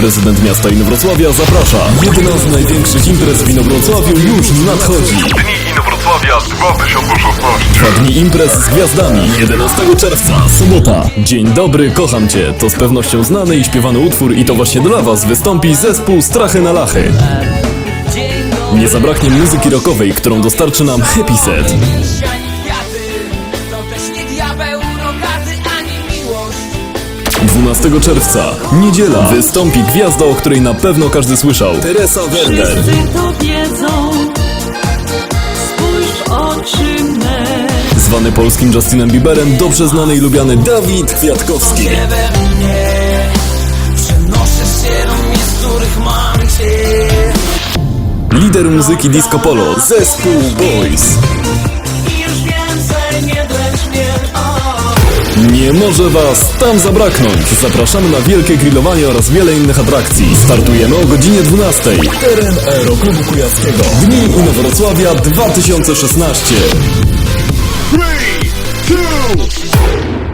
Prezydent miasta Inowrocławia zaprasza. Jedna z największych imprez w Inowrocławiu już nadchodzi. Dni Inowrocławia 2016. Dwa dni imprez z gwiazdami. 11 czerwca, sobota. Dzień dobry, kocham cię. To z pewnością znany i śpiewany utwór i to właśnie dla was wystąpi zespół Strachy na Lachy. Nie zabraknie muzyki rockowej, którą dostarczy nam Happy Set. To też nie diabeł 12 czerwca, niedziela, wystąpi gwiazda, o której na pewno każdy słyszał. Teresa Werner. Wszyscy to wiedzą Spójrz oczy me Zwany polskim Justinem Bieberem, dobrze znany i lubiany Dawid Kwiatkowski. Lider muzyki disco polo, zespół Boys. Nie może was tam zabraknąć. Zapraszamy na wielkie grillowanie oraz wiele innych atrakcji. Startujemy o godzinie 12. Teren Aeroklubu Kujawskiego. Dni Inowrocławia 2016. 3, 2,